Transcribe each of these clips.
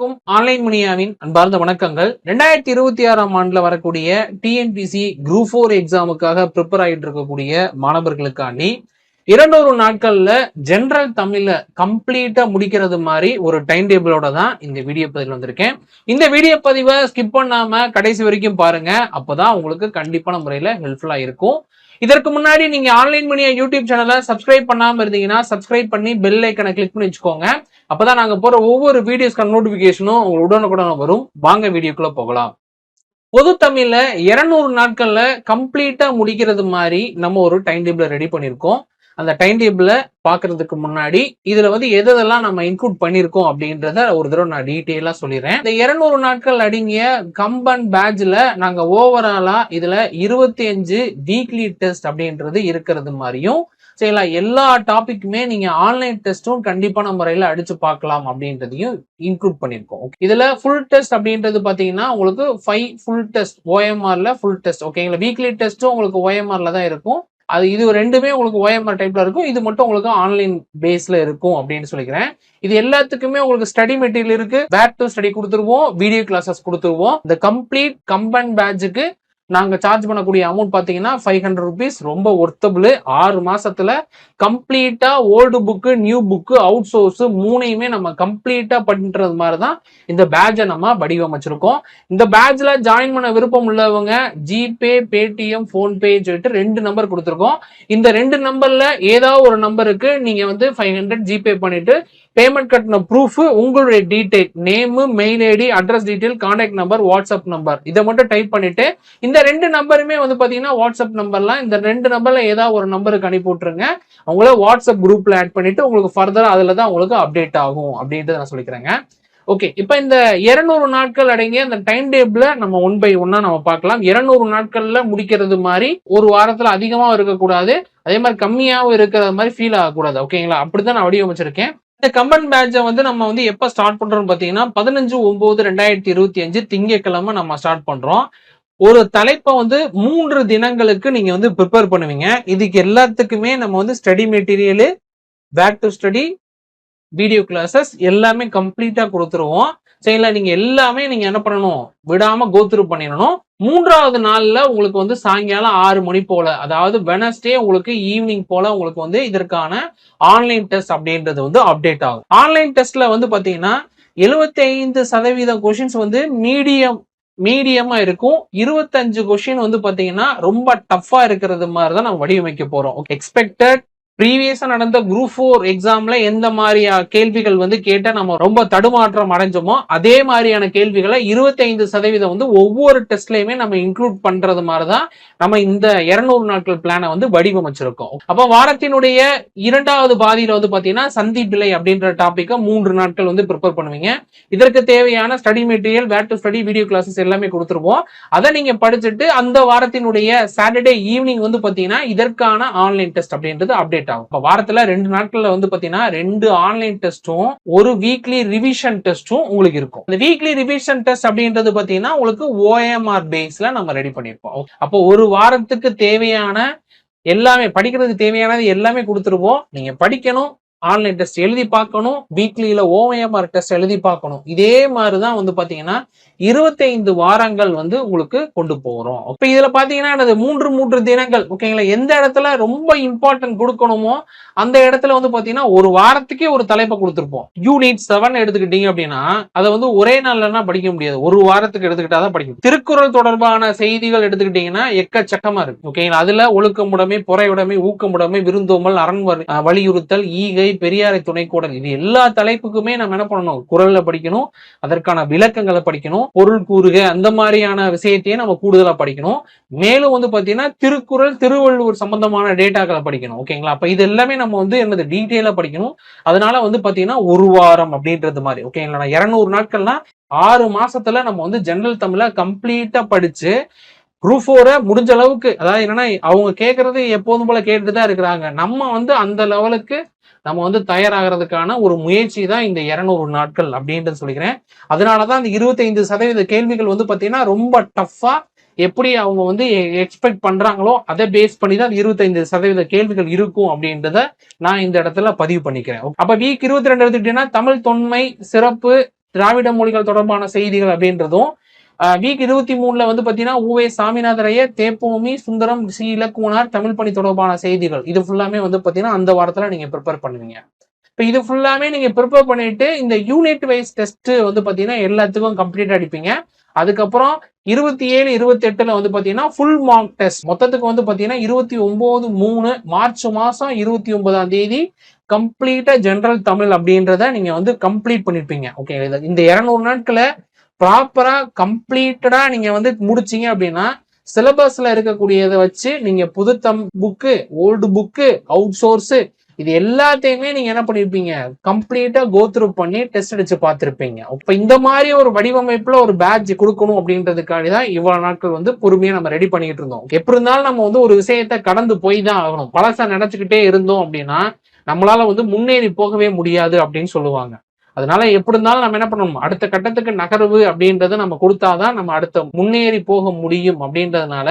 அனைவருக்கும் ஆன்லைன் முனியாவின் அன்பார்ந்த வணக்கங்கள். ரெண்டாயிரத்தி இருபத்தி ஆறாம் ஆண்டுல வரக்கூடிய டிஎன்பிசி குரூப் ஃபோர் எக்ஸாமுக்காக ப்ரிப்பேர் ஆகிட்டு இருக்கக்கூடிய மாணவர்களுக்காண்டி இரண்டொரு நாட்கள்ல ஜெனரல் தமிழ்ல கம்ப்ளீட்டா முடிக்கிறது மாதிரி ஒரு டைம் டேபிளோட தான் இந்த வீடியோ பதிவில் வந்திருக்கேன். இந்த வீடியோ பதிவை ஸ்கிப் பண்ணாம கடைசி வரைக்கும் பாருங்க. அப்பதான் உங்களுக்கு கண்டிப்பான முறையில ஹெல்ப்ஃபுல்லா இருக்கும். இதற்கு முன்னாடி நீங்க ஆன்லைன் மணியா யூடியூப் சேனலை சப்ஸ்கிரைப் பண்ணாம இருந்தீங்கன்னா சப்ஸ்கிரைப் பண்ணி பெல் ஐக்கனை கிளிக் பண்ணி வச்சுக்கோங்க. அப்பதான் நாங்க போற ஒவ்வொரு வீடியோஸ்க்கான நோட்டிபிகேஷனும் உங்களுக்கு உடனுக்குடன் வரும். வாங்க வீடியோக்குள்ள போகலாம். பொது தமிழ்ல இருநூறு நாட்கள்ல கம்ப்ளீட்டா முடிக்கிறது மாதிரி நம்ம ஒரு டைம் டேபிள் ரெடி பண்ணியிருக்கோம். அந்த டைம் டேபிளை பார்க்கறதுக்கு முன்னாடி இதுல வந்து எதெல்லாம் நம்ம இன்க்ளூட் பண்ணிருக்கோம் அப்படின்றத ஒரு தடவை நான் டீட்டெயிலா சொல்லிடுறேன். இந்த இருநூறு நாட்கள் அடங்கிய கம்பன் பேட்ச்ல நாங்க ஓவராலா இதுல இருபத்தி அஞ்சு வீக்லி டெஸ்ட் அப்படின்றது இருக்கிறது மாதிரியும் சரிங்களா எல்லா டாபிக்குமே நீங்க ஆன்லைன் டெஸ்ட்டும் கண்டிப்பான முறையில அடிச்சு பார்க்கலாம் அப்படின்றதையும் இன்க்ளூட் பண்ணியிருக்கோம் இதுல ஃபுல் டெஸ்ட் அப்படின்றது பாத்தீங்கன்னா உங்களுக்கு ஃபைவ் ஃபுல் டெஸ்ட் ஓஎம்ஆர்ல ஃபுல் டெஸ்ட் ஓகேங்களா வீக்லி டெஸ்ட்டும் உங்களுக்கு ஓஎம்ஆர்ல தான் இருக்கும். அது இது ரெண்டுமே உங்களுக்கு ஓஎம்ஆர் டைப்ல இருக்கும். இது மட்டும் உங்களுக்கு ஆன்லைன் பேஸ்ல இருக்கும் அப்படின்னு சொல்லிக்கிறேன். இது எல்லாத்துக்குமே உங்களுக்கு ஸ்டடி மெட்டீரியல் இருக்கு. பேக் டு ஸ்டடி கொடுத்துருவோம். வீடியோ கிளாஸஸ் கொடுத்துருவோம். இந்த கம்ப்ளீட் கம்பன் பேட்சுக்கு நாங்கள் சார்ஜ் பண்ணக்கூடிய அமௌண்ட் பார்த்தீங்கன்னா ஃபைவ் ஹண்ட்ரட் ருபீஸ் ரொம்ப ஒர்த்தபிள் ஆறு மாசத்துல கம்ப்ளீட்டாக old book new book out source மூணையுமே நம்ம கம்ப்ளீட்டாக பண்ணுறது மாதிரி தான் இந்த பேட்சை நம்ம வடிவமைச்சிருக்கோம். இந்த பேட்சில் ஜாயின் பண்ண விருப்பம் உள்ளவங்க ஜிபே பேடிஎம் ஃபோன்பே சொல்லிட்டு ரெண்டு நம்பர் கொடுத்துருக்கோம். இந்த ரெண்டு நம்பர்ல ஏதாவது ஒரு நம்பருக்கு நீங்கள் வந்து ஃபைவ் ஹண்ட்ரட் ஜிபே பண்ணிட்டு பேமெண்ட் கட்டின ப்ரூஃப் உங்களுடைய detail name mail ID address detail contact number WhatsApp number இதை மட்டும் டைப் பண்ணிட்டு இந்த ரெண்டு நம்பருமே வந்து பார்த்தீங்கன்னா வாட்ஸ்அப் நம்பர்லாம் இந்த ரெண்டு நம்பர்ல ஏதாவது ஒரு நம்பருக்கு அனுப்பி விட்டுருங்க. அவங்கள வாட்ஸ்அப் குரூப்ல ஆட் பண்ணிட்டு உங்களுக்கு ஃபர்தராக அதில் தான் உங்களுக்கு அப்டேட் ஆகும் அப்படின்றத நான் சொல்லிக்கிறேங்க. ஓகே இப்போ இந்த இருநூறு நாட்கள் அடங்கிய அந்த டைம் டேபிள நம்ம ஒன் பை ஒன்னா நம்ம பார்க்கலாம். இருநூறு நாட்கள்ல முடிக்கிறது மாதிரி ஒரு வாரத்துல அதிகமா இருக்கக்கூடாது. அதே மாதிரி கம்மியாகவும் இருக்கிற மாதிரி ஃபீல் ஆகக்கூடாது. ஓகேங்களா அப்படிதான் நான் வடிவமைச்சிருக்கேன். இந்த கம்பன் பேட்சை வந்து நம்ம வந்து எப்போ ஸ்டார்ட் பண்றோம் பார்த்தீங்கன்னா பதினஞ்சு ஒன்பது ரெண்டாயிரத்தி இருபத்தி அஞ்சு திங்கக்கிழமை நம்ம ஸ்டார்ட் பண்றோம். ஒரு தலைப்பை வந்து மூன்று தினங்களுக்கு நீங்க வந்து ப்ரிப்பேர் பண்ணுவீங்க. இதுக்கு எல்லாத்துக்குமே நம்ம வந்து study material back to study video classes எல்லாமே கம்ப்ளீட்டா கொடுத்துருவோம். சரிங்களா? நீங்க எல்லாமே நீங்க என்ன பண்ணணும்? விடாம கோத்ரூ பண்ணிடணும். மூன்றாவது நாள்ல உங்களுக்கு வந்து சாயங்காலம் ஆறு மணி போல அதாவது வெனஸ்டே உங்களுக்கு ஈவினிங் போல உங்களுக்கு வந்து இதற்கான ஆன்லைன் டெஸ்ட் அப்படின்றது வந்து அப்டேட் ஆகும். ஆன்லைன் டெஸ்ட்ல வந்து பாத்தீங்கன்னா எழுபத்தி ஐந்து சதவீதம் கொஷின்ஸ் வந்து மீடியம் மீடியமா இருக்கும். இருபத்தஞ்சு கொஷின் வந்து பாத்தீங்கன்னா ரொம்ப டஃபா இருக்கிறது மாதிரி தான் நம்ம வடிவமைக்க போறோம். எக்ஸ்பெக்டட் ப்ரீவியஸா நடந்த குரூப் ஃபோர் எக்ஸாம்ல எந்த மாதிரியான கேள்விகள் வந்து கேட்டால் நம்ம ரொம்ப தடுமாற்றம் அடைஞ்சோமோ அதே மாதிரியான கேள்விகளை இருபத்தி ஐந்து சதவீதம் வந்து ஒவ்வொரு டெஸ்ட்லயுமே நம்ம இன்க்ளூட் பண்றது மாதிரிதான் நம்ம இந்த இருநூறு நாட்கள் பிளானை வந்து வடிவமைச்சிருக்கோம். அப்போ வாரத்தினுடைய இரண்டாவது பாதியில வந்து பாத்தீங்கன்னா சந்தி பிழை அப்படின்ற டாபிக்கை மூன்று நாட்கள் வந்து ப்ரிப்பேர் பண்ணுவீங்க. இதற்கு தேவையான ஸ்டடி மெட்டீரியல் வேட் டு ஸ்டடி வீடியோ கிளாஸஸ் எல்லாமே கொடுத்துருவோம். அதை நீங்க படிச்சுட்டு அந்த வாரத்தினுடைய சாட்டர்டே ஈவினிங் வந்து பாத்தீங்கன்னா இதற்கான ஆன்லைன் டெஸ்ட் அப்படின்றது அப்டேட் ஆகும் இப்போ வாரத்தில் ரெண்டு நாட்களில் வந்து பார்த்தீங்கன்னா ரெண்டு ஆன்லைன் டெஸ்ட்டும் ஒரு வீக்லி ரிவிஷன் டெஸ்ட்டும் உங்களுக்கு இருக்கும். இந்த வீக்லி ரிவிஷன் டெஸ்ட் அப்படின்றது பார்த்தீங்கன்னா உங்களுக்கு ஓஎம்ஆர் பேஸில் நம்ம ரெடி பண்ணியிருப்போம் அப்போ ஒரு வாரத்துக்கு தேவையான எல்லாமே படிக்கிறதுக்கு தேவையானது எல்லாமே கொடுத்துருவோம். நீங்கள் படிக்கணும் ஆன்லைன் டெஸ்ட் எழுதி பார்க்கணும். வீக்லியில ஓஎம்ஆர் டெஸ்ட் எழுதி பார்க்கணும். இதே மாதிரிதான் வந்து பாத்தீங்கன்னா இருபத்தைந்து வாரங்கள் வந்து உங்களுக்கு கொண்டு போகிறோம் இப்ப இதுல பாத்தீங்கன்னா எனது மூன்று மூன்று தினங்கள். ஓகேங்களா எந்த இடத்துல ரொம்ப இம்பார்ட்டன்ட் கொடுக்கணுமோ அந்த இடத்துல வந்து பாத்தீங்கன்னா ஒரு வாரத்துக்கே ஒரு தலைப்பை கொடுத்துருப்போம். யூனிட் செவன் எடுத்துக்கிட்டீங்க அப்படின்னா அதை வந்து ஒரே நாள்லன்னா படிக்க முடியாது. ஒரு வாரத்துக்கு எடுத்துக்கிட்டாதான் படிக்கும் திருக்குறள் தொடர்பான செய்திகள் எடுத்துக்கிட்டீங்கன்னா எக்கச்சக்கமா இருக்கு. ஓகேங்களா அதுல ஒழுக்கமுடமை பொறையுடைமை ஊக்கமுடைமை விருந்தோமல் அரண் வலியுறுத்தல் ஈகை தந்தை பெரியாரை துணைக்கோடல். இது எல்லா தலைப்புக்குமே நம்ம என்ன பண்ணணும்? குரல்ல படிக்கணும். அதற்கான விளக்கங்களை படிக்கணும். பொருள் கூறுக அந்த மாதிரியான விஷயத்தையே நம்ம கூடுதலா படிக்கணும். மேலும் வந்து பாத்தீங்கன்னா திருக்குறள் திருவள்ளுவர் சம்பந்தமான டேட்டாக்களை படிக்கணும். ஓகேங்களா? அப்ப இது எல்லாமே நம்ம வந்து என்னது டீட்டெயிலா படிக்கணும். அதனால வந்து பாத்தீங்கன்னா ஒரு வாரம் அப்படின்றது மாதிரி. ஓகேங்களா? இருநூறு நாட்கள்னா ஆறு மாசத்துல நம்ம வந்து ஜெனரல் தமிழ கம்ப்ளீட்டா படிச்சு குரூப் ஃபோரை முடிஞ்ச அளவுக்கு அதாவது என்னன்னா அவங்க கேட்கறது எப்போதும் போல கேட்டுட்டு தான் இருக்கிறாங்க. நம்ம வந்து அந்த லெவலுக்கு நம்ம வந்து தயாராகிறதுக்கான ஒரு முயற்சி தான் இந்த இரநூறு நாட்கள் அப்படின்றது சொல்லிக்கிறேன். அதனாலதான் இந்த இருபத்தைந்து சதவீத கேள்விகள் வந்து பாத்தீங்கன்னா ரொம்ப டஃப்பாக எப்படி அவங்க வந்து எக்ஸ்பெக்ட் பண்றாங்களோ அதை பேஸ் பண்ணி தான் இருபத்தைந்து சதவீத கேள்விகள் இருக்கும் அப்படின்றத நான் இந்த இடத்துல பதிவு பண்ணிக்கிறேன். அப்ப வீக் இருபத்தி ரெண்டு எடுத்துக்கிட்டீங்கன்னா தமிழ் தொன்மை சிறப்பு திராவிட மொழிகள் தொடர்பான செய்திகள் அப்படின்றதும் வீக் இருபத்தி மூணுல வந்து பாத்தீங்கன்னா ஊவே சாமிநாதரைய தேப்போமி சுந்தரம் சி இலக்குவனார் தமிழ் பணி தொடர்பான செய்திகள். இது ஃபுல்லாமே வந்து பாத்தீங்கன்னா அந்த வாரத்துல நீங்க ப்ரிப்பேர் பண்ணுவீங்க. இப்போ இது ஃபுல்லாமே நீங்க ப்ரிப்பேர் பண்ணிட்டு இந்த யூனிட் வைஸ் டெஸ்ட் வந்து பாத்தீங்கன்னா எல்லாத்துக்கும் கம்ப்ளீட் அடிப்பீங்க. அதுக்கப்புறம் இருபத்தி ஏழு இருபத்தி எட்டுல வந்து பாத்தீங்கன்னா ஃபுல் மார்க் டெஸ்ட் மொத்தத்துக்கு வந்து பாத்தீங்கன்னா இருபத்தி ஒன்பது மூணு மார்ச் மாசம் இருபத்தி ஒன்பதாம் தேதி கம்ப்ளீட்டா ஜென்ரல் தமிழ் அப்படின்றத நீங்க வந்து கம்ப்ளீட் பண்ணிருப்பீங்க. ஓகே இந்த இருநூறு நாட்களை ப்ராப்பரா கம்ப்ளீட்டடா நீங்க வந்து முடிச்சீங்க அப்படின்னா சிலபஸ்ல இருக்கக்கூடியதை வச்சு நீங்க புது தம் book old book out source இது எல்லாத்தையுமே நீங்க என்ன பண்ணிருப்பீங்க? கம்ப்ளீட்டா கோத்ரூ பண்ணி டெஸ்ட் அடிச்சு பார்த்துருப்பீங்க. இப்ப இந்த மாதிரி ஒரு வடிவமைப்புல ஒரு பேட்ச் கொடுக்கணும் அப்படின்றதுக்காண்டி தான் இவ்வளவு நாட்கள் வந்து பொறுமையா நம்ம ரெடி பண்ணிட்டு இருந்தோம். எப்படி இருந்தாலும் நம்ம வந்து ஒரு விஷயத்த கடந்து போய் தான் ஆகணும். பழசா நினைச்சுக்கிட்டே இருந்தோம் அப்படின்னா நம்மளால வந்து முன்னேறி போகவே முடியாது அப்படின்னு சொல்லுவாங்க. அதனால எப்படி இருந்தாலும் நம்ம என்ன பண்ணணும்? அடுத்த கட்டத்துக்கு நகர்வு அப்படின்றத நம்ம கொடுத்தாதான் நம்ம அடுத்த முன்னேறி போக முடியும் அப்படின்றதுனால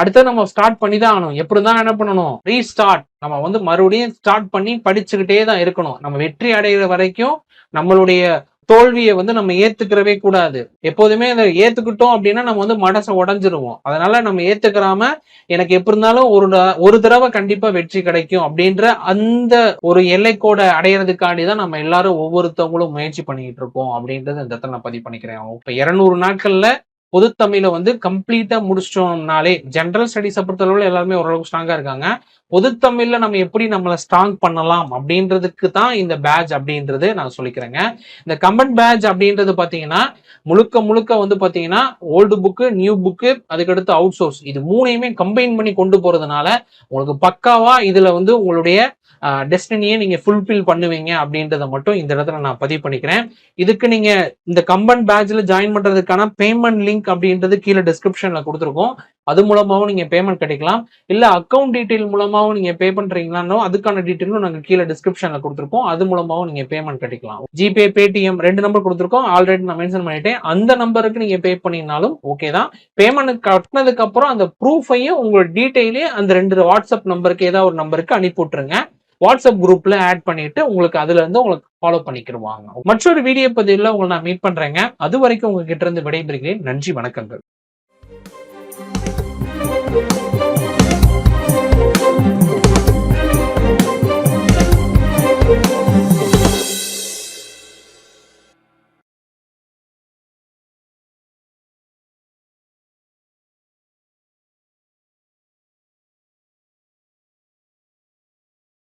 அடுத்தது நம்ம ஸ்டார்ட் பண்ணி தான் ஆகணும். எப்படி இருந்தாலும் என்ன பண்ணணும்? ரீஸ்டார்ட் நம்ம வந்து மறுபடியும் ஸ்டார்ட் பண்ணி படிச்சுக்கிட்டே தான் இருக்கணும். நம்ம வெற்றி அடைகிற வரைக்கும் நம்மளுடைய தோல்வியை வந்து நம்ம ஏத்துக்கிறவே கூடாது. எப்போதுமே அதை ஏத்துக்கிட்டோம் அப்படின்னா நம்ம வந்து மனசை உடஞ்சிருவோம். அதனால நம்ம ஏத்துக்கிறாம எனக்கு எப்படி இருந்தாலும் ஒரு ஒரு தடவை கண்டிப்பா வெற்றி கிடைக்கும் அப்படின்ற அந்த ஒரு எல்லைக்கோட அடையிறதுக்காண்டி தான் நம்ம எல்லாரும் ஒவ்வொருத்தவங்களும் முயற்சி பண்ணிக்கிட்டு இருக்கோம் அப்படின்றது இந்த இடத்துல நான் பதிவு பண்ணிக்கிறேன். இப்ப இருநூறு நாட்கள்ல பொதுத்தமிழை வந்து கம்ப்ளீட்டா முடிச்சிட்டோம்னாலே ஜென்ரல் ஸ்டடிஸை பொறுத்தளவுல எல்லாருமே ஓரளவுக்கு ஸ்ட்ராங்கா இருக்காங்க. பொதுத்தமிழ்ல நம்ம எப்படி நம்மளை ஸ்ட்ராங் பண்ணலாம் அப்படின்றதுக்கு தான் இந்த பேட்ச் அப்படின்றது நான் சொல்லிக்கிறேங்க. இந்த கமெண்ட் பேட்ச் அப்படின்றது பாத்தீங்கன்னா முழுக்க முழுக்க வந்து பாத்தீங்கன்னா ஓல்டு புக்கு நியூ புக்கு அதுக்கடுத்து அவுட் சோர்ஸ் இது மூணையுமே கம்பைன் பண்ணி கொண்டு போறதுனால உங்களுக்கு பக்காவா இதுல வந்து உங்களுடைய டெஸ்டினியை நீங்க ஃபுல்ஃபில் பண்ணுவீங்க அப்படின்றத மட்டும் இந்த இடத்துல நான் பதிவு பண்ணிக்கிறேன். இதுக்கு நீங்க இந்த கம்பன் பேட்ச்ல ஜாயின் பண்றதுக்கான பேமெண்ட் லிங்க் அப்படின்றது கீழே டிஸ்கிரிப்ஷன்ல கொடுத்துருக்கோம். அது மூலமாவும் நீங்க பேமெண்ட் கிடைக்கலாம். இல்ல அக்கௌண்ட் டீடைல் மூலமாவும் நீங்க பே பண்றீங்களானோ அதுக்கான டீட்டெயிலும் நாங்க கீழே டிஸ்கிரிப்ஷன்ல கொடுத்துருக்கோம். அது மூலமாவும் நீங்க பேமெண்ட் கிடைக்கலாம். ஜிபே பேடிஎம் ரெண்டு நம்பர் கொடுத்துருக்கோம். ஆல்ரெடி நான் மென்ஷன் பண்ணிட்டேன். அந்த நம்பருக்கு நீங்க பே பண்ணினாலும் ஓகே தான். பேமெண்ட் கட்டினதுக்கு அப்புறம் அந்த ப்ரூஃபையும் உங்களோட டீட்டெயிலே அந்த ரெண்டு வாட்ஸ்அப் நம்பருக்கு ஏதாவது ஒரு நம்பருக்கு அனுப்பி விட்டுருங்க. வாட்ஸ்அப் குரூப்ல ஆட் பண்ணிட்டு உங்களுக்கு அதுல இருந்து உங்களுக்கு ஃபாலோ பண்ணிக்கிடுவாங்க மற்றொரு வீடியோ பதிவில் உங்களை நான் மீட் பண்றேங்க. அது வரைக்கும் உங்ககிட்ட இருந்து விடைபெறுகிறேன். நன்றி வணக்கங்கள்.